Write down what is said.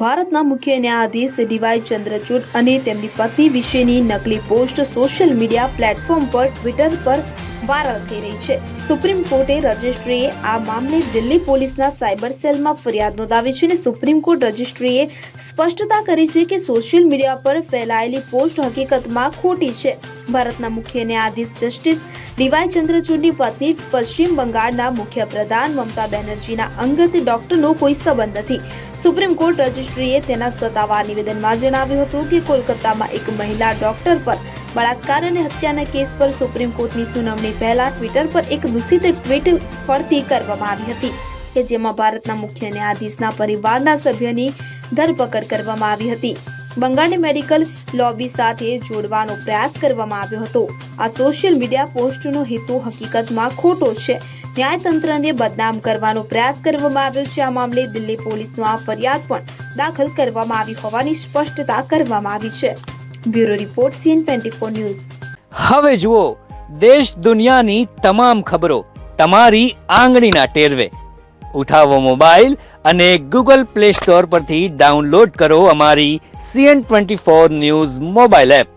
ભારતના મુખ્ય ન્યાયાધીશ ડીવાય ચંદ્રચૂડ અને તેમની પત્ની વિશેની નકલી પોસ્ટ સોશિયલ મીડિયા પ્લેટફોર્મ પર ટ્વિટર પર વાયરલ થઈ રહી છે. સુપ્રીમ કોર્ટે રજિસ્ટ્રીએ આ મામલે દિલ્હી પોલીસના સાયબર સેલમાં ફરિયાદ નોંધાવી છે અને સુપ્રીમ કોર્ટ રજિસ્ટ્રીએ સ્પષ્ટતા કરી છે કે સોશિયલ મીડિયા પર ફેલાયેલી પોસ્ટ હકીકતમાં ખોટી છે. ભારતના મુખ્ય ન્યાયાધીશ જસ્ટિસ ડીવાય ચંદ્રચૂડની પત્ની પશ્ચિમ બંગાળના મુખ્ય પ્રધાન મમતા બેનર્જીના અંગત ડોક્ટરનો કોઈ સંબંધ નથી. સુપ્રીમ કોર્ટ રજિસ્ટ્રીએ તેના સત્તાવાર નિવેદનમાં જણાવ્યું હતું કે કોલકાતામાં એક મહિલા ડોક્ટર પર બળાત્કાર અને હત્યાના કેસ પર સુપ્રીમ કોર્ટની સુનાવણી પહેલા ટ્વિટર પર એક દૂષિત ટ્વીટ ફરતી કરવામાં આવી હતી કે જેમાં ભારતના મુખ્ય ન્યાયાધીશના પરિવારના સભ્યની ધરપકડ કરવામાં આવી હતી. બંગાળની મેડિકલ લોબી સાથે જોડવાનો પ્રયાસ કરવામાં આવ્યો હતો. આ સોશિયલ મીડિયા પોસ્ટનો હેતુ હકીકતમાં ખોટો છે ન્યાયતંત્રને બદનામ કરવાનો પ્રયાસ કરવામાં આવ્યો છે. આ મામલે દિલ્હી પોલીસમાં ફરિયાદ પણ દાખલ કરવામાં આવી હોવાની સ્પષ્ટતા કરવામાં આવી છે. Bureau report CN twenty news. હવે જુઓ, દેશ દુનિયાની તમામ ખબરો તમારી આંગળીના ટેરવે. ઉઠાવો મોબાઈલ અને ગૂગલ પ્લે સ્ટોર પરથી ડાઉનલોડ કરો અમારી CN twenty four news mobile app.